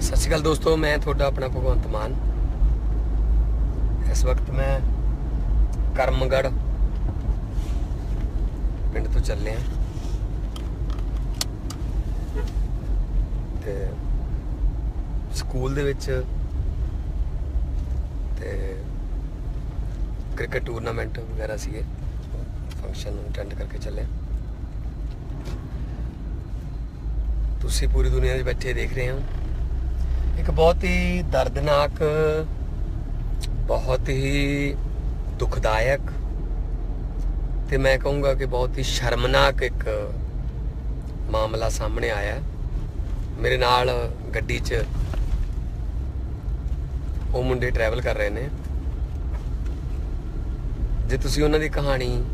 ਸਤਿ ਸ਼੍ਰੀ ਅਕਾਲ ਦੋਸਤੋ, ਮੈਂ ਤੁਹਾਡਾ ਆਪਣਾ ਭਗਵੰਤ ਮਾਨ। ਇਸ ਵਕਤ ਮੈਂ ਕਰਮਗੜ ਪਿੰਡ ਤੋਂ ਚੱਲੇ ਆ। ਤੇ ਸਕੂਲ ਦੇ ਵਿੱਚ ਤੇ ਕ੍ਰਿਕਟ ਟੂਰਨਾਮੈਂਟ ਵਗੈਰਾ ਸੀਗੇ। ਫੰਕਸ਼ਨ ਨੂੰ ਅਟੈਂਡ ਕਰਕੇ ਚੱਲੇ ਆ। ਤੁਸੀਂ ਪੂਰੀ ਦੁਨੀਆ 'ਚ ਬੈਠੇ ਦੇਖ ਰਹੇ ਹੋ ਇੱਕ ਬਹੁਤ ਹੀ ਦਰਦਨਾਕ, ਬਹੁਤ ਹੀ ਦੁਖਦਾਇਕ ਤੇ ਮੈਂ ਕਹੂੰਗਾ ਕਿ ਬਹੁਤ ਹੀ ਸ਼ਰਮਨਾਕ ਇੱਕ ਮਾਮਲਾ ਸਾਹਮਣੇ ਆਇਆ। ਮੇਰੇ ਨਾਲ ਗੱਡੀ 'ਚ ਉਹ ਮੁੰਡੇ ਟਰੈਵਲ ਕਰ ਰਹੇ ਨੇ। ਜੇ ਤੁਸੀਂ ਉਹਨਾਂ ਦੀ ਕਹਾਣੀ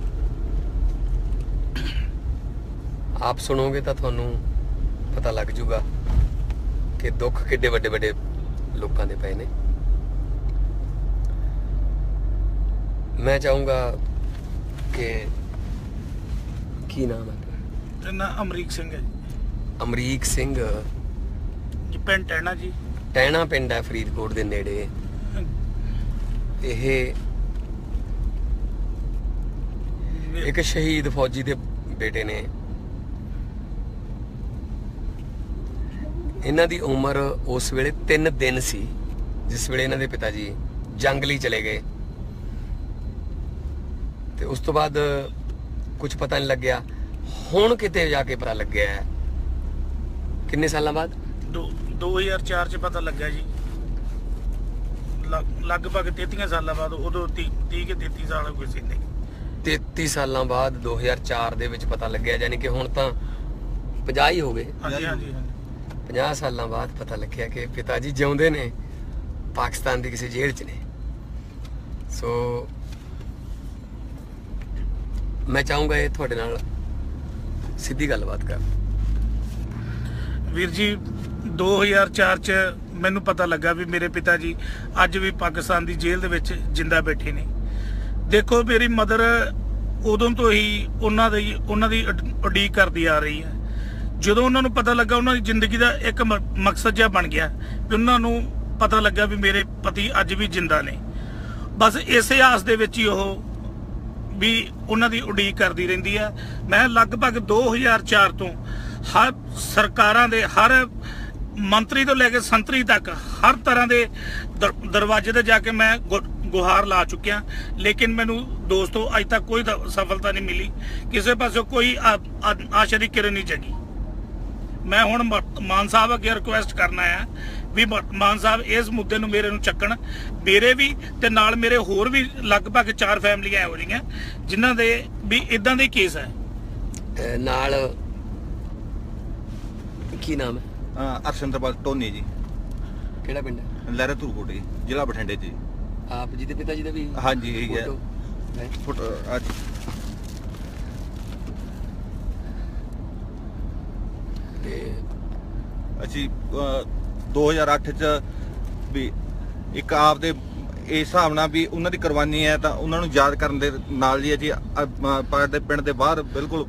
ਆਪ ਸੁਣੋਗੇ ਤਾਂ ਤੁਹਾਨੂੰ ਪਤਾ ਲੱਗ ਜੂਗਾ। ਕਿ ਦੁੱਖ ਕਿੱਡੇ ਵੱਡੇ ਵੱਡੇ ਲੋਕਾਂ ਦੇ ਪਏ ਨੇ। ਮੈਂ ਚਾਹੂੰਗਾ ਕਿ ਕੀ ਨਾਮ ਹੈ ਤੇਰਾ? ਅਮਰੀਕ ਸਿੰਘ ਹੈ ਜੀ। ਅਮਰੀਕ ਸਿੰਘ। ਜੀ ਪਿੰਡ ਹੈ ਨਾ ਜੀ। ਟੈਣਾ ਪਿੰਡ ਹੈ ਫਰੀਦਕੋਟ ਦੇ ਨੇੜੇ। ਇਹ ਇੱਕ ਸ਼ਹੀਦ ਫੌਜੀ ਦੇ ਬੇਟੇ ਨੇ। ਇਹਨਾਂ ਦੀ ਉਮਰ ਉਸ ਵੇਲੇ 3 ਦਿਨ ਸੀ ਜਿਸ ਵੇਲੇ ਇਹਨਾਂ ਦੇ ਪਿਤਾ ਜੀ ਜੰਗ ਲਈ ਚਲੇ ਗਏ। ਤੇ ਉਸ ਤੋਂ ਬਾਅਦ ਕੁਝ ਪਤਾ ਨਹੀਂ ਲੱਗਿਆ। ਹੁਣ ਕਿਤੇ ਜਾ ਕੇ ਪਤਾ ਲੱਗਿਆ ਹੈ। ਕਿੰਨੇ ਸਾਲਾਂ ਬਾਅਦ? ਦੋ- 2004 ਚ ਪਤਾ ਲੱਗਾ ਜੀ। ਲਗ- ਲਗਭਗ 33 ਸਾਲਾਂ ਬਾਅਦ ਉਦੋਂ 30 30 ਕੇ 33 ਸਾਲ ਹੋ ਗਏ ਸੀ ਨੇ 33 ਸਾਲਾਂ ਬਾਅਦ 2004 ਦੇ ਵਿੱਚ ਪਤਾ ਲੱਗਿਆ। ਯਾਨੀ ਕਿ ਹੁਣ ਤਾਂ 50 ਹੀ ਹੋ ਗਏ ਹਾਂਜੀ ਹਾਂਜੀ। 50 ਸਾਲਾਂ ਬਾਅਦ ਪਤਾ ਲੱਗਿਆ ਕਿ ਪਿਤਾ ਜੀ ਜਿਉਂਦੇ ਨੇ, ਪਾਕਿਸਤਾਨ ਦੀ ਕਿਸੇ ਜੇਲ੍ਹ 'ਚ ਨੇ। ਸੋ ਮੈਂ ਚਾਹੂੰਗਾ ਇਹ ਤੁਹਾਡੇ ਨਾਲ ਸਿੱਧੀ ਗੱਲਬਾਤ ਕਰ ਵੀਰ ਜੀ 2004 ਚ ਮੈਨੂੰ ਪਤਾ ਲੱਗਾ ਵੀ ਮੇਰੇ ਪਿਤਾ ਜੀ ਅੱਜ ਵੀ ਪਾਕਿਸਤਾਨ ਦੀ ਜੇਲ੍ਹ ਦੇ ਵਿੱਚ ਜਿੰਦਾ ਬੈਠੇ ਨੇ। ਦੇਖੋ ਮੇਰੀ ਮਦਰ ਉਦੋਂ ਤੋਂ ਹੀ ਉਹਨਾਂ ਦੀ ਉਹਨਾਂ ਦੀ ਉਡੀਕ ਕਰਦੀ ਆ ਰਹੀ ਹੈ। ਜਦੋਂ ਉਹਨਾਂ ਨੂੰ ਪਤਾ ਲੱਗਾ ਉਹਨਾਂ ਦੀ ਜ਼ਿੰਦਗੀ ਦਾ ਇੱਕ ਮਕਸਦ ਜਿਹਾ ਬਣ ਗਿਆ, ਵੀ ਉਹਨਾਂ ਨੂੰ ਪਤਾ ਲੱਗਾ ਵੀ ਮੇਰੇ ਪਤੀ ਅੱਜ ਵੀ ਜਿੰਦਾ ਨੇ। ਬਸ ਇਸੇ ਆਸ ਦੇ ਵਿੱਚ ਹੀ ਉਹ ਵੀ ਉਹਨਾਂ ਦੀ ਉਡੀਕ ਕਰਦੀ ਰਹਿੰਦੀ ਹੈ ਮੈਂ ਲਗਭਗ 2004 ਤੋਂ ਹਰ ਸਰਕਾਰਾਂ ਦੇ, ਹਰ ਮੰਤਰੀ ਤੋਂ ਲੈ ਕੇ ਸੰਤਰੀ ਤੱਕ ਹਰ ਤਰ੍ਹਾਂ ਦੇ ਦਰਵਾਜ਼ੇ ਤੇ ਜਾ ਕੇ ਮੈਂ ਗੁਹਾਰ ਲਾ ਚੁੱਕਿਆ। ਲੇਕਿਨ ਮੈਨੂੰ ਦੋਸਤੋ, ਅੱਜ ਤੱਕ ਕੋਈ ਸਫਲਤਾ ਨਹੀਂ ਮਿਲੀ। ਕਿਸੇ ਪਾਸੋਂ ਕੋਈ ਆਸ਼ਾ ਦੀ ਕਿਰਨ ਨਹੀਂ ਜਗੀ। ਮੈਂ ਹੁਣ ਮਾਨ ਸਾਹਿਬ ਅੱਗੇ ਰਿਕੁਐਸਟ ਕਰਨਾ ਆ ਵੀ ਮਾਨ ਸਾਹਿਬ ਇਸ ਮੁੱਦੇ ਨੂੰ ਮੇਰੇ ਨੂੰ ਚੱਕਣ। ਮੇਰੇ ਵੀ ਤੇ ਨਾਲ ਮੇਰੇ ਹੋਰ ਵੀ ਲਗਭਗ ਚਾਰ ਫੈਮਲੀਆਂ ਇਹੋ ਜਿਹੀਆਂ ਜਿਨ੍ਹਾਂ ਦੇ ਵੀ ਇਦਾਂ ਦੇ ਕੇਸ ਹੈ। ਨਾਲ ਕੀ ਨਾਮ ਹੈ? ਅਰਸ਼ਿੰਦਰਪਾਲ ਟੋਨੀ ਜੀ। ਕਿਹੜਾ ਪਿੰਡ ਹੈ? ਲਹਿਰਾ ਧੂਰਕੋਟ ਜੀ ਜ਼ਿਲ੍ਹਾ ਬਠਿੰਡੇ 'ਚ ਜੀ। ਆਪ ਜੀ ਦੇ ਪਿਤਾ ਜੀ ਦਾ ਵੀ ਹਾਂਜੀ, ਇਹੀ ਹੈ। ਫੋਟੋ ਹੈ। ਫੋਟੋ ਅੱਜ ਤੇ ਅਸੀਂ ਅਹ, 2008 ਚ ਵੀ ਇੱਕ ਆਪ ਦੇ ਇਸ ਹਿਸਾਬ ਨਾਲ ਵੀ ਉਹਨਾਂ ਦੀ ਕੁਰਬਾਨੀ ਹੈ ਤਾਂ ਉਹਨਾਂ ਨੂੰ ਯਾਦ ਕਰਨ ਦੇ ਨਾਲ ਜੀ ਅਸੀਂ ਪਾਰ ਦੇ ਪਿੰਡ ਦੇ ਬਾਹਰ ਬਿਲਕੁਲ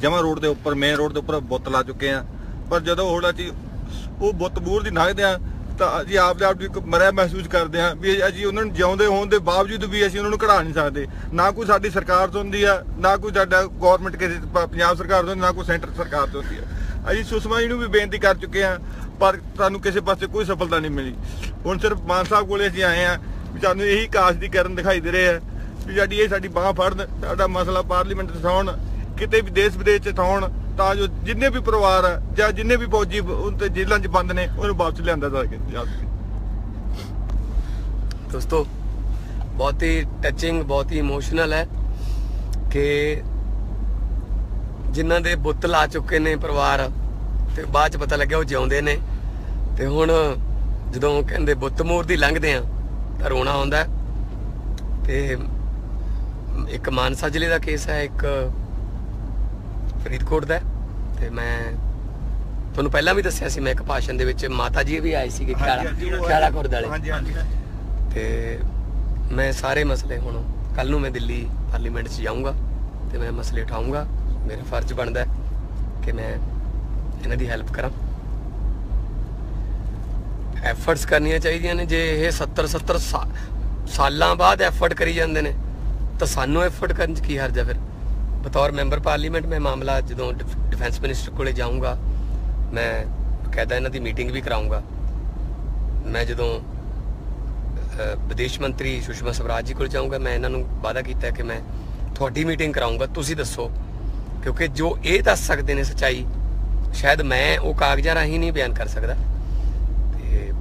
ਜਮਾ ਰੋਡ ਦੇ ਉੱਪਰ ਮੇਨ ਰੋਡ ਦੇ ਉੱਪਰ ਬੁੱਤ ਲਾ ਚੁੱਕੇ ਆ ਪਰ ਜਦੋਂ ਹੁਣ ਅਸੀਂ ਉਹ ਬੁੱਤ ਬੂਰ ਦੀ ਲੰਘਦੇ ਆ ਤਾਂ ਅਸੀਂ ਆਪਦੇ ਆਪ ਨੂੰ ਇੱਕ ਮਰਿਆ ਮਹਿਸੂਸ ਕਰਦੇ ਆ ਵੀ ਅਸੀਂ ਉਹਨਾਂ ਨੂੰ ਜਿਉਂਦੇ ਹੋਣ ਦੇ ਬਾਵਜੂਦ ਵੀ ਅਸੀਂ ਉਹਨਾਂ ਨੂੰ ਕਢਾ ਨਹੀਂ ਸਕਦੇ। ਨਾ ਕੋਈ ਸਾਡੀ ਸਰਕਾਰ ਤੋਂ ਹੁੰਦੀ ਆ ਨਾ ਕੋਈ ਸਾਡਾ ਗਵਰਨਮੈਂਟ ਕਿਸੇ ਪੰਜਾਬ ਸਰਕਾਰ ਤੋਂ ਨਾ ਕੋਈ ਸੈਂਟਰ ਸਰਕਾਰ ਤੋਂ ਹੁੰਦੀ ਆ। ਅਸੀਂ ਸੁਸ਼ਮਾ ਜੀ ਨੂੰ ਵੀ ਬੇਨਤੀ ਕਰ ਚੁੱਕੇ ਹਾਂ, ਪਰ ਤੁਹਾਨੂੰ ਕਿਸੇ ਪਾਸੇ ਕੋਈ ਸਫਲਤਾ ਨਹੀਂ ਮਿਲੀ। ਹੁਣ ਸਿਰਫ ਮਾਨ ਸਾਹਿਬ ਕੋਲੇ ਅਸੀਂ ਆਏ ਆ ਵੀ ਸਾਨੂੰ ਇਹੀ ਕਾਸ਼ ਦੀ ਕਰਨ ਦਿਖਾਈ ਦੇ ਰਹੇ ਆ ਵੀ ਸਾਡੀ ਇਹ ਸਾਡੀ ਬਾਹ ਫੜਨ, ਸਾਡਾ ਮਸਲਾ ਪਾਰਲੀਮੈਂਟ 'ਚ ਕਿਤੇ ਵੀ ਦੇਸ਼ ਵਿਦੇਸ਼ 'ਚ ਉਠਾਉਣ ਤਾਂ ਜੋ ਜਿੰਨੇ ਵੀ ਪਰਿਵਾਰ ਆ ਜਾਂ ਜਿੰਨੇ ਵੀ ਫੌਜੀ ਉਹ ਤੇ ਜੇਲ੍ਹਾਂ 'ਚ ਬੰਦ ਨੇ, ਉਹਨੂੰ ਵਾਪਸ ਲਿਆਂਦਾ ਜਾ ਸਕੇ ਜਾ ਦੋਸਤੋ, ਬਹੁਤ ਹੀ ਟੱਚਿੰਗ ਬਹੁਤ ਹੀ ਇਮੋਸ਼ਨਲ ਹੈ ਕਿ ਜਿਨ੍ਹਾਂ ਦੇ ਬੁੱਤ ਲਾ ਚੁੱਕੇ ਨੇ ਪਰਿਵਾਰ ਤੇ ਬਾਅਦ ਚ ਪਤਾ ਲੱਗਿਆ ਉਹ ਜਿਉਂਦੇ ਨੇ। ਤੇ ਹੁਣ ਜਦੋਂ ਕਹਿੰਦੇ ਬੁੱਤ ਮੂਰ ਦੀ ਲੰਘਦੇ ਆ ਤਾਂ ਰੋਣਾ ਆਉਂਦਾ। ਤੇ ਇੱਕ ਮਾਨਸਾ ਜ਼ਿਲ੍ਹੇ ਦਾ ਕੇਸ ਹੈ ਇੱਕ ਫਰੀਦਕੋਟ ਦਾ। ਤੇ ਮੈਂ ਤੁਹਾਨੂੰ ਪਹਿਲਾਂ ਵੀ ਦੱਸਿਆ ਸੀ ਮੈਂ ਇੱਕ ਭਾਸ਼ਣ ਦੇ ਵਿੱਚ ਮਾਤਾ ਜੀ ਵੀ ਆਏ ਸੀਗੇ ਖਿਆਲਾ ਖਿਆਲਾ ਖੁਰਦ ਵਾਲੇ। ਹਾਂਜੀ ਹਾਂਜੀ। ਤੇ ਮੈਂ ਸਾਰੇ ਮਸਲੇ ਹੁਣ ਕੱਲ ਨੂੰ ਮੈਂ ਦਿੱਲੀ ਪਾਰਲੀਮੈਂਟ 'ਚ ਜਾਊਂਗਾ ਤੇ ਮੈਂ ਮਸਲੇ ਉਠਾਊਂਗਾ। ਮੇਰਾ ਫਰਜ਼ ਬਣਦਾ ਕਿ ਮੈਂ ਇਹਨਾਂ ਦੀ ਹੈਲਪ ਕਰਾਂ। ਐਫਰਟਸ ਕਰਨੀਆਂ ਚਾਹੀਦੀਆਂ ਨੇ। ਜੇ ਇਹ 70 70 ਸਾਲਾਂ ਬਾਅਦ ਐਫਰਟ ਕਰੀ ਜਾਂਦੇ ਨੇ, ਤਾਂ ਸਾਨੂੰ ਐਫਰਟ ਕਰਨ ਚ ਕੀ ਹਰਜ ਹੈ ਫਿਰ? ਬਤੌਰ ਮੈਂਬਰ ਪਾਰਲੀਮੈਂਟ ਮੈਂ ਮਾਮਲਾ ਜਦੋਂ ਡਿਫ- ਡਿਫੈਂਸ ਮਿਨਿਸਟਰ ਕੋਲੇ ਜਾਊਂਗਾ, ਮੈਂ ਕਹਿੰਦਾ ਇਹਨਾਂ ਦੀ ਮੀਟਿੰਗ ਵੀ ਕਰਾਊਂਗਾ। ਮੈਂ ਜਦੋਂ ਵਿਦੇਸ਼ ਮੰਤਰੀ ਸੁਸ਼ਮਾ ਸਵਰਾਜ ਜੀ ਕੋਲ ਜਾਊਂਗਾ, ਮੈਂ ਇਹਨਾਂ ਨੂੰ ਵਾਅਦਾ ਕੀਤਾ ਕਿ ਮੈਂ ਤੁਹਾਡੀ ਮੀਟਿੰਗ ਕਰਾਊਂਗਾ। ਤੁਸੀਂ ਦੱਸੋ ਕਿਉਂਕਿ ਜੋ ਇਹ ਦੱਸ ਸਕਦੇ ਨੇ ਸਚਾਈ, ਸ਼ਾਇਦ ਮੈਂ ਉਹ ਕਾਗਜ਼ਾਂ ਰਾਹੀਂ ਨਹੀਂ ਬਿਆਨ ਕਰ ਸਕਦਾ। ਤੇ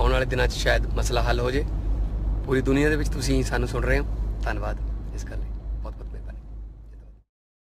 ਆਉਣ ਵਾਲੇ ਦਿਨਾਂ 'ਚ ਸ਼ਾਇਦ ਮਸਲਾ ਹੱਲ ਹੋ ਜੇ। ਪੂਰੀ ਦੁਨੀਆ ਦੇ ਵਿੱਚ ਤੁਸੀਂ ਸਾਨੂੰ ਸੁਣ ਰਹੇ ਹੋ। ਧੰਨਵਾਦ ਇਸ ਗੱਲ ਲਈ।